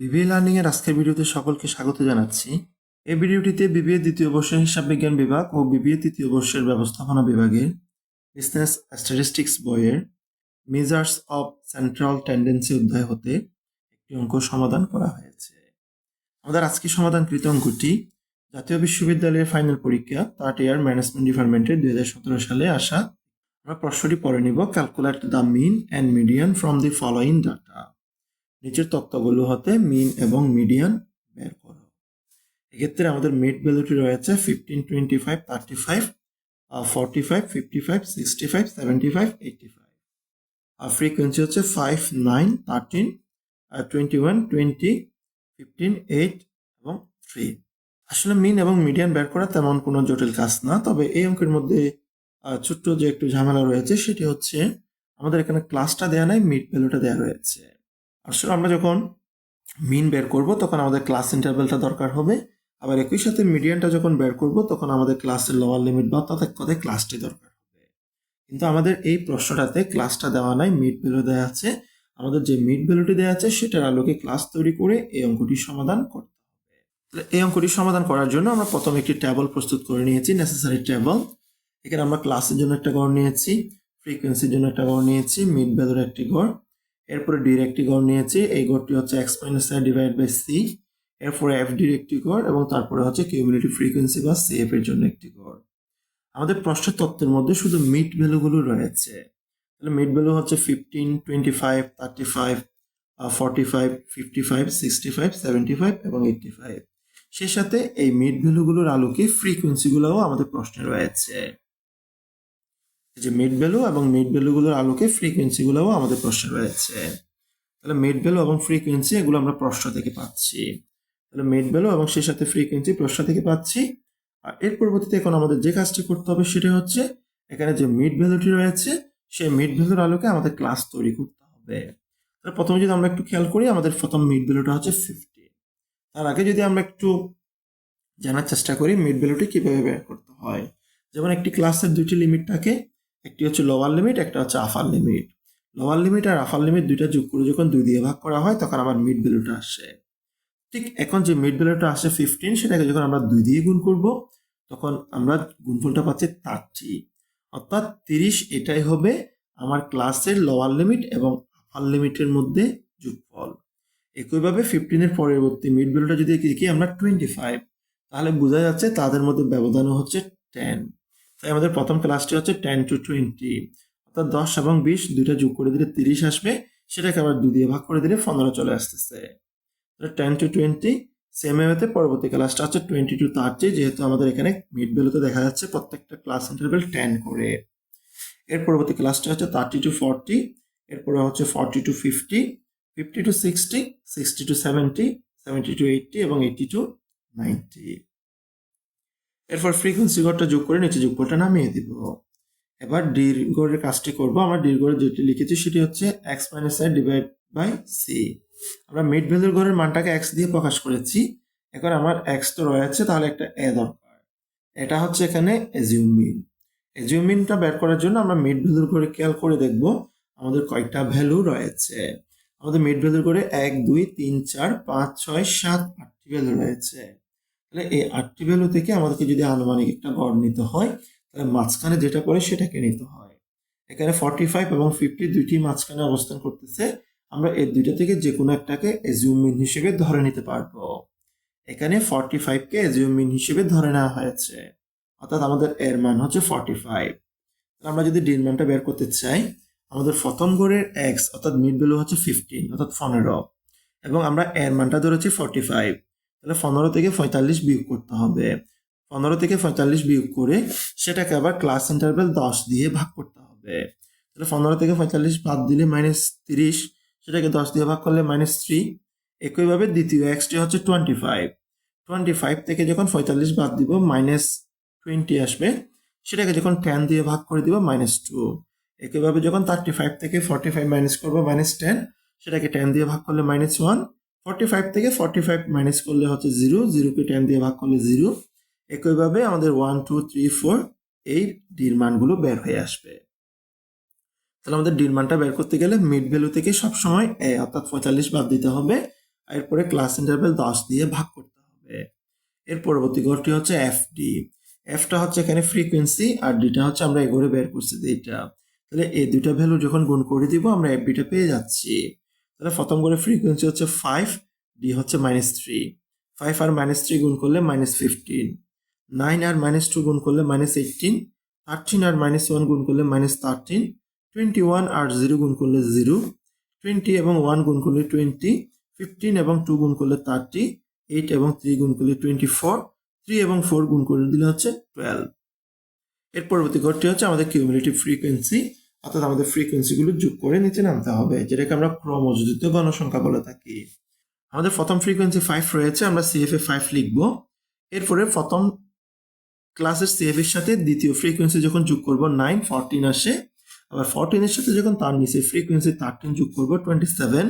BBA learning এর আজকের ভিডিওতে সকলকে স্বাগত জানাচ্ছি। এই ভিডিওটিতে বিবিএ দ্বিতীয় বর্ষের হিসাব বিজ্ঞান বিভাগ ও বিবিএ তৃতীয় বর্ষের ব্যবস্থাপনা বিভাগের বিজনেস স্ট্যাটিস্টিক্স বইয়ের মেজার্স অফ সেন্ট্রাল টেন্ডেন্সি অধ্যায় হতে একটি অঙ্ক সমাধান করা হয়েছে। আমাদের আজকের সমাধানকৃত অঙ্কটি জাতীয় বিশ্ববিদ্যালয়ের ফাইনাল পরীক্ষা থার্ড ইয়ার ম্যানেজমেন্ট ডিপার্টমেন্টের দুই হাজার সতেরো সালে আসা। আমরা প্রশ্নটি পড়ে নিব calculate the mean and median from the following data নিচের তত্ত্বগুলো হতে মিন এবং মিডিয়ান বের করো। এক্ষেত্রে আমাদের মিড ভ্যালুটি রয়েছে fifteen twenty five thirty five forty five fifty five sixty five seventy five eighty five আর ফ্রিকোয়েন্সি হচ্ছে five nine thirteen twenty one twenty fifteen eight এবং থ্রি আসলে মিন এবং মিডিয়ান বের করা তেমন কোনো জটিল কাজ না, তবে এই অঙ্কের মধ্যে ছোট্ট যে একটু ঝামেলা রয়েছে, সেটি হচ্ছে আমাদের এখানে ক্লাসটা দেওয়া নাই মিড ভ্যালুটা দেওয়া রয়েছে। আসলে আমরা যখন মিন বের করব, তখন আমাদের ক্লাস ইন্টারভেলটা দরকার হবে। আবার একই সাথে মিডিয়ানটা যখন বের করব, তখন আমাদের ক্লাসের লোয়ার লিমিট বা তাদের কথায় ক্লাসটি দরকার হবে। কিন্তু আমাদের এই প্রশ্নটাতে ক্লাসটা দেওয়া নাই মিড ভ্যালু দেওয়া আছে। আমাদের যে মিড ভ্যালুটি দেওয়া আছে, সেটার আলোকে ক্লাস তৈরি করে এই অঙ্কটি সমাধান করতে হবে। তাহলে এই অঙ্কটি সমাধান করার জন্য আমরা প্রথমে একটি টেবল প্রস্তুত করে নিয়েছি নেসেসারি টেবল এখানে আমরা ক্লাসের জন্য একটা গড় নিয়েছি ফ্রিকোয়েন্সির জন্য একটা গড় নিয়েছি মিড ভ্যালুর একটি গড়। এরপরে ডির একটি গড় নিয়েছি, এই গড়টি হচ্ছে X minus I divide by C এরপরে এফ ডির একটি গড় এবং তারপরে হচ্ছে কিউমিউনিটি ফ্রিকোয়েন্সি বা সিএফ এর জন্য একটি গড়। আমাদের প্রশ্নের তত্ত্বের মধ্যে শুধু মিড ভ্যালুগুলো রয়েছে। তাহলে মিড ভ্যালু হচ্ছে fifteen twenty five thirty five forty five fifty five sixty five seventy five এবং এইটটি ফাইভ সেই সাথে এই মিড ভ্যালুগুলোর আলোকে ফ্রিকোয়েন্সিগুলোও আমাদের প্রশ্নে রয়েছে। যে মিড ভ্যালু এবং মিড ভ্যালুগুলোর আলোকে ফ্রিকোয়েন্সিগুলোও আমাদের প্রশ্নে রয়েছে। তাহলে মিড ভ্যালু এবং ফ্রিকোয়েন্সি এগুলো আমরা প্রশ্ন থেকে পাচ্ছি। তাহলে মিড ভ্যালু এবং সেই সাথে ফ্রিকোয়েন্সি প্রশ্ন থেকে পাচ্ছি। আর এর পরবর্তীতে এখন আমাদের যে কাজটি করতে হবে সেটা হচ্ছে, এখানে যে মিড ভ্যালুটি রয়েছে, সেই মিড ভ্যালুর আলোকে আমাদের ক্লাস তৈরি করতে হবে। তাহলে প্রথমে যদি আমরা একটু খেয়াল করি, আমাদের প্রথম মিড ভ্যালুটা হচ্ছে ফিফটি তার আগে যদি আমরা একটু জানার চেষ্টা করি মিড ভ্যালুটি কীভাবে বের করতে হয়। যেমন একটি ক্লাসের দুইটি লিমিট থাকে একটি হচ্ছে লোয়ার লিমিট একটা হচ্ছে আফার লিমিট লোয়ার লিমিট আর আফার লিমিট দুইটা যোগ করে যখন দুই দিয়ে ভাগ করা হয়, তখন আমার মিড ভ্যালুটা আসে। ঠিক এখন যে মিড ভ্যালুটা আসে ফিফটিন সেটাকে যখন আমরা দুই দিয়ে গুণ করব, তখন আমরা গুণফলটা পাচ্ছি থার্টি অর্থাৎ তিরিশ এটাই হবে আমার ক্লাসের লোয়ার লিমিট এবং আপার লিমিটের মধ্যে যোগফল। একইভাবে ফিফটিনের পরবর্তী মিড ভ্যালুটা যদি দেখি আমরা টোয়েন্টি ফাইভ তাহলে বোঝা যাচ্ছে তাদের মধ্যে ব্যবধান হচ্ছে টেন তাই আমাদের প্রথম ক্লাসটি হচ্ছে টেন টু টোয়েন্টি অর্থাৎ দশ এবং বিশ দুইটা যোগ করে দিলে তিরিশ আসবে, সেটাকে আবার দুই দিয়ে ভাগ করে দিলে পনেরো চলে আসতেছে। টেন টু টোয়েন্টি সেম ওয়েতে পরবর্তী ক্লাসটা হচ্ছে টোয়েন্টি টু থার্টি যেহেতু আমাদের এখানে মিড ভ্যালুতে দেখা যাচ্ছে প্রত্যেকটা ক্লাস ইন্টারভেল টেন করে। এর পরবর্তী ক্লাসটা হচ্ছে থার্টি টু ফর্টি এরপরে হচ্ছে forty to fifty fifty to sixty sixty to seventy seventy to eighty এবং এইটটি টু নাইনটি এরপর ফ্রিকোয়েন্সি গড়টা যোগ করে নিচে যোগফলটা নামিয়ে দিব। এবার ডির কাজটি করব। আমরা ডির গড়ে যেটি লিখেছি সেটি হচ্ছে X minus I divide by C আমরা মিড ভ্যালুর গড়ের মানটাকে এক্স দিয়ে প্রকাশ করেছি। এখন আমার এক্স তো রয়েছে, তাহলে একটা এ দরকার। এটা হচ্ছে এখানে এজিউম মিন এজিউম মিনটা বের করার জন্য আমরা মিড ভ্যালুর গড়ে খেয়াল করে দেখব আমাদের কয়টা ভ্যালু রয়েছে। আমাদের মিড ভ্যালুর গড়ে এক, দুই, তিন, চার, পাঁচ, ছয়, সাত, আটটি ভ্যালু রয়েছে। তাহলে এই আটটি ভ্যালু থেকে আমাদেরকে যদি আনুমানিক একটা গড় নিতে হয়, তাহলে মাঝখানে যেটা পড়ে সেটাকে নিতে হয়। এখানে ফর্টি ফাইভ এবং ফিফটি দুইটি মাঝখানে অবস্থান করতেছে। আমরা এই দুইটা থেকে যে কোনো একটাকে এজিউমিন হিসেবে ধরে নিতে পারব। এখানে ফর্টি ফাইভকে এজিউম মিন হিসেবে ধরে নেওয়া হয়েছে। অর্থাৎ আমাদের এর মান হচ্ছে ফর্টি ফাইভ আমরা যদি ডির মানটা বের করতে চাই, আমাদের প্রথম গড়ের এক্স অর্থাৎ মিড ভ্যালু হচ্ছে ফিফটিন অর্থাৎ পনেরো। এবং আমরা এর মানটা ধরেছি ফর্টি ফাইভ তাহলে পনেরো থেকে পঁয়তাল্লিশ বিয়োগ করতে হবে। পনেরো থেকে পঁয়তাল্লিশ বিয়োগ করে সেটাকে আবার ক্লাস ইন্টারভেল দশ দিয়ে ভাগ করতে হবে। তাহলে পনেরো থেকে পঁয়তাল্লিশ বাদ দিলে মাইনাস তিরিশ, সেটাকে দশ দিয়ে ভাগ করলে মাইনাস থ্রি একইভাবে দ্বিতীয় এক্সটি হচ্ছে টোয়েন্টি ফাইভ টোয়েন্টি ফাইভ থেকে যখন পঁয়তাল্লিশ বাদ দিব মাইনাস টোয়েন্টি আসবে, সেটাকে যখন টেন দিয়ে ভাগ করে দিব মাইনাস টু একইভাবে যখন থার্টি ফাইভ থেকে ফর্টি ফাইভ মাইনাস করব মাইনাস টেন সেটাকে টেন দিয়ে ভাগ করলে মাইনাস ওয়ান ফর্টি ফাইভ থেকে ফর্টি ফাইভ মাইনাস করলে হচ্ছে জিরো জিরোকে টেন দিয়ে ভাগ করলে জিরো একইভাবে আমাদের ওয়ান টু থ্রি ফোর এই ডির মানগুলো বের হয়ে আসবে। তাহলে আমাদের ডির মানটা বের করতে গেলে মিড ভ্যালু থেকে সবসময় এ অর্থাৎ পঁয়তাল্লিশ বাদ দিতে হবে এরপরে ক্লাস ইন্টারভেল দশ দিয়ে ভাগ করতে হবে। এর পরবর্তী ঘরটি হচ্ছে এফডি এফটা হচ্ছে এখানে ফ্রিকোয়েন্সি আর ডিটা হচ্ছে আমরা এই ঘরে বের করছি এইটা তাহলে এই দুইটা ভ্যালু যখন গুণ করে দিব, আমরা এফডিটা পেয়ে যাচ্ছি। তাহলে প্রথম করে ফ্রিকোয়েন্সি হচ্ছে ফাইভ ডি হচ্ছে মাইনাস থ্রি ফাইভ আর মাইনাস থ্রি গুণ করলে মাইনাস ফিফটিন নাইন আর মাইনাস টু গুণ করলে মাইনাস এইটিন থার্টিন আর মাইনাস ওয়ান গুণ করলে মাইনাস থার্টিন টোয়েন্টি ওয়ান আর জিরো গুণ করলে জিরো টোয়েন্টি এবং ওয়ান গুণ করলে টোয়েন্টি ফিফটিন এবং টু গুণ করলে থার্টি এইট এবং থ্রি গুণ করলে টোয়েন্টি ফোর থ্রি এবং ফোর গুণ করে দিলে হচ্ছে টুয়েলভ এর পরবর্তী ঘরটি হচ্ছে আমাদের কিউমুলেটিভ ফ্রিকোয়েন্সি অর্থাৎ আমাদের ফ্রিকোয়েন্সিগুলো যোগ করে নিচে নামতে হবে, যেটাকে আমরা ক্রমযোজিত গণসংখ্যা বলে থাকি। আমাদের প্রথম ফ্রিকোয়েন্সি ফাইভ রয়েছে, আমরা সিএফ এ ফাইভ লিখব। এরপরে প্রথম ক্লাসের সিএফ এর সাথে দ্বিতীয় ফ্রিকোয়েন্সি যখন যোগ করব নাইন ফোরটিন আসে। আবার ফোরটিনের সাথে যখন তার নিচে ফ্রিকোয়েন্সি থার্টিন যোগ করব টোয়েন্টি সেভেন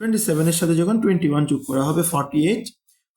টোয়েন্টি সেভেনের সাথে যখন টোয়েন্টি ওয়ান যোগ করা হবে ফর্টি এইট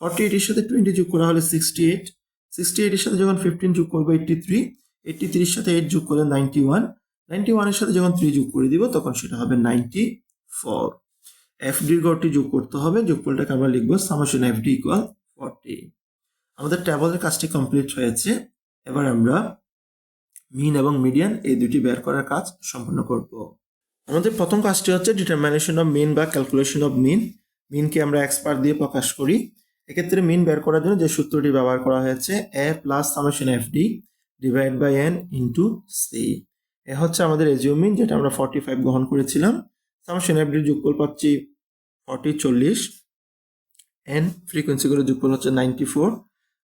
ফর্টি এইটের সাথে টোয়েন্টি যোগ করা হলে সিক্সটি এইট সিক্সটি এইটের সাথে যখন ফিফটিন যোগ করব এইটটি থ্রি এইটটি থ্রির সাথে এইট যোগ করলে নাইনটি ওয়ান নাইনটি ওয়ানের সাথে যখন থ্রি যোগ করে দিব, তখন সেটা হবে নাইনটি ফোর এফডির গড়টি যোগ করতে হবে, যোগফলটাকে আমরা লিখব summation F D equal forty আমাদের ট্যাবলের কাজটি কমপ্লিট হয়েছে। এবার আমরা মিন এবং মিডিয়ান এই দুটি বের করার কাজ সম্পন্ন করব। আমাদের প্রথম কাজটি হচ্ছে ডিটারমিনেশন অফ মিন বা ক্যালকুলেশন অফ মিন মিনকে আমরা এক্সপার্ট দিয়ে প্রকাশ করি। এক্ষেত্রে মিন বের করার জন্য যে সূত্রটি ব্যবহার করা হয়েছে A plus summation F D divide by N into C A হচ্ছে আমাদের এজিও মিন যেটা আমরা ফর্টি ফাইভ গ্রহণ করেছিলাম। এফ ডির যোগফল পাচ্ছি ফর্টি চল্লিশ এন ফ্রিকোয়েন্সিগুলো যোগফল হচ্ছে নাইনটি ফোর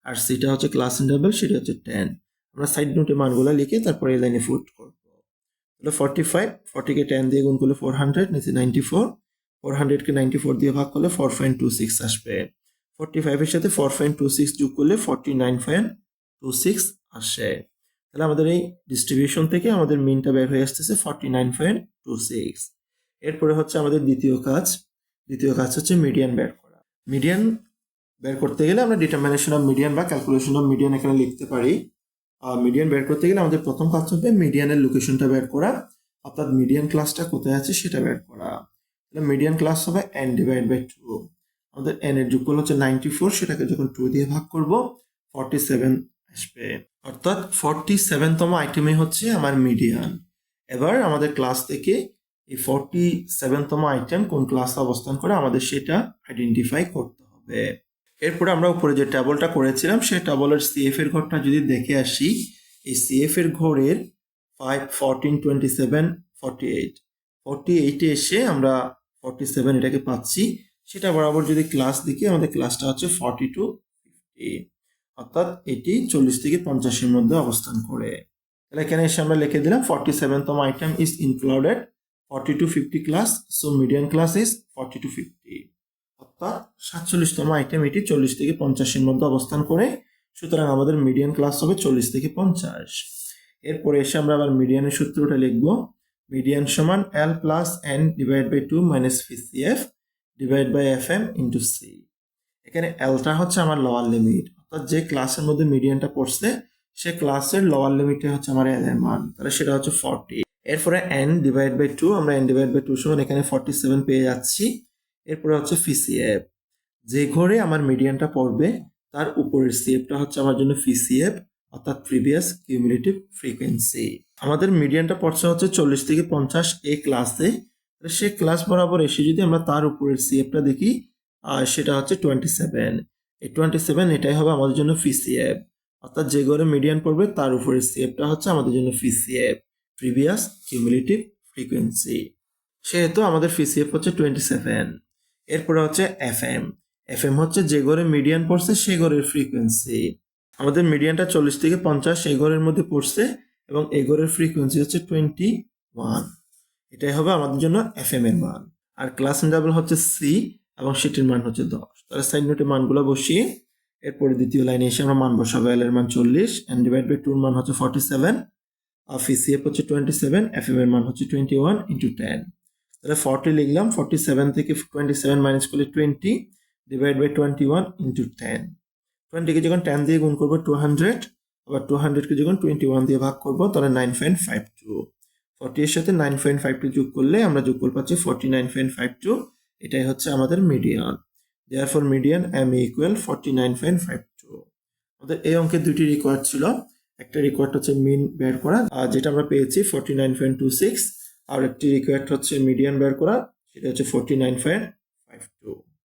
আর সিটা হচ্ছে ক্লাস ইন্টারভেল সেটা হচ্ছে টেন আমরা সাইড নোটে মানগুলো লিখে তারপরে এই লাইনে ফুট করব। তাহলে ফর্টি ফাইভ ফর্টিকে টেন দিয়ে গুণ করলে ফোর হান্ড্রেড নিচে নাইনটি ফোর ফোর হান্ড্রেডকে নাইনটি ফোর দিয়ে ভাগ করলে ফোর পয়েন্ট টু সিক্স আসবে। ফোরটি ফাইভের সাথে ফোর পয়েন্ট টু সিক্স যোগ করলে forty nine point two six আসে। তাহলে আমাদের এই ডিস্ট্রিবিউশন থেকে আমাদের মিনটা বের হয়ে আসতেছে forty nine point two six এরপরে হচ্ছে আমাদের দ্বিতীয় কাজ। দ্বিতীয় কাজ হচ্ছে মিডিয়ান বের করা। মিডিয়ান বের করতে গেলে আমরা ডিটারমিনেশন অফ মিডিয়ান বা ক্যালকুলেশন অফ মিডিয়ান এখানে লিখতে পারি। মিডিয়ান বের করতে গেলে আমাদের প্রথম কাজ হবে মিডিয়ানের লোকেশনটা বের করা। অর্থাৎ মিডিয়ান ক্লাসটা কোথায় আছে সেটা বের করা। তাহলে মিডিয়ান ক্লাস হবে এন ডিভাইড বাই টু আমাদের এন এর যোগফল হচ্ছে নাইনটি ফোর সেটাকে যখন টু দিয়ে ভাগ করব ফর্টি সেভেন আসবে। অর্থাৎ ফর্টি সেভেনতম আইটেমে হচ্ছে আমার মিডিয়ান এবার আমাদের ক্লাস থেকে এই ফর্টি সেভেনতম আইটেম কোন ক্লাসে অবস্থান করে আমাদের সেটা আইডেন্টিফাই করতে হবে। এরপরে আমরা উপরে যে টেবলটা করেছিলাম, সেই টেবলের সিএফ এর ঘরটা যদি দেখে আসি, এই সিএফ এর ঘরের five fourteen twenty seven forty eight forty এইটে এসে আমরা ফর্টি সেভেন এটাকে পাচ্ছি। সেটা বরাবর যদি ক্লাস দেখি, আমাদের ক্লাসটা হচ্ছে ফর্টি টু ফিফটি অর্থাৎ এটি চল্লিশ থেকে পঞ্চাশের মধ্যে অবস্থান করে। তাহলে এখানে এসে আমরা লিখে দিলাম forty সেভেনতম item is included forty to fifty class so medium class is forty to fifty অর্থাৎ সাতচল্লিশতম আইটেম এটি চল্লিশ থেকে পঞ্চাশের মধ্যে অবস্থান করে, সুতরাং আমাদের মিডিয়ান ক্লাস হবে চল্লিশ থেকে পঞ্চাশ। এরপরে এসে আমরা আবার মিডিয়ানের সূত্রটা লিখব মিডিয়ান সমান L plus N divide by two minus ফিসিএফ divide by F M into C এখানে এলটা হচ্ছে আমার লোয়ার লিমিট অর্থাৎ যে ক্লাসের মধ্যে মিডিয়ানটা পড়ছে, সে ক্লাসের লোয়ার লিমিটে হচ্ছে আমার এল এর মান। তাহলে সেটা হচ্ছে ফর্টি এরপরে এন ডিভাইড বাই টু আমরা এন ডিভাইড বাই টু সমান এখানে ফর্টি সেভেন পেয়ে যাচ্ছি। এরপরে হচ্ছে ফিসিএফ যে ঘরে আমার মিডিয়ানটা পড়বে, তার উপরের সিএফটা হচ্ছে আমার জন্য ফিসিএফ অর্থাৎ প্রিভিয়াস কিউমুলেটিভ ফ্রিকোয়েন্সি আমাদের মিডিয়ানটা পড়ছে হচ্ছে চল্লিশ থেকে পঞ্চাশ এ ক্লাসে সে ক্লাস বরাবর এসে যদি আমরা তার উপরের সিএফটা দেখি সেটা হচ্ছে টোয়েন্টি সেভেন টোয়েন্টি সেভেন এটাই হবে আমাদের জন্য ফিসিএফ অর্থাৎ যে ঘরে মিডিয়ান পড়বে, তার উপরের সিএফটা হচ্ছে আমাদের জন্য ফিসিএফ প্রিভিয়াস কিউমুলেটিভ ফ্রিকোয়েন্সি সেহেতু আমাদের ফিসিএফ হচ্ছে টোয়েন্টি সেভেন এরপরে হচ্ছে এফ এম এফ এম হচ্ছে যে ঘরে মিডিয়ান পড়ছে সেই ঘরের ফ্রিকোয়েন্সি আমাদের মিডিয়ানটা চল্লিশ থেকে পঞ্চাশ এই ঘরের মধ্যে পড়ছে, এবং এই ঘরের ফ্রিকোয়েন্সি হচ্ছে টোয়েন্টি ওয়ান এটাই হবে আমাদের জন্য এফ এম এর মান। আর ক্লাস ইন্টারভেল হচ্ছে সি এবং সেটির মান হচ্ছে দশ। তাহলে সাইড নোটে মানগুলো বসিয়ে এরপরে দ্বিতীয় লাইনে এসে আমরা মান বসাবো এল এর মান চল্লিশ এন ডিভাইড বাই টুর মান হচ্ছে ফর্টি সেভেন আর ফিসিএফ হচ্ছে টোয়েন্টি সেভেন এফ এম এর মান হচ্ছে টোয়েন্টি ওয়ান ইন্টু টেন তাহলে ফর্টি লিখলাম ফর্টি সেভেন থেকে টোয়েন্টি সেভেন মাইনাস করলে twenty divide by twenty one into ten টোয়েন্টিকে যখন টেন দিয়ে গুণ করব টু হান্ড্রেড আবার টু হান্ড্রেডকে যখন টোয়েন্টি ওয়ান দিয়ে ভাগ করব, তাহলে nine point five two forty এর সাথে নাইন পয়েন্ট ফাইভ টু যোগ করলে আমরা যোগ করে পাচ্ছি forty nine point five two এটাই হচ্ছে আমাদের median therefore median M equal forty nine point five two আমাদের এই অঙ্কে দুটি রিকোয়ার্ড ছিল। একটা রেকর্ড হচ্ছে মিন বের করা, আর যেটা আমরা পেয়েছি forty nine point two six আর একটি রিকোয়ার্ড হচ্ছে মিডিয়ান বের করা, সেটা হচ্ছে forty nine point five two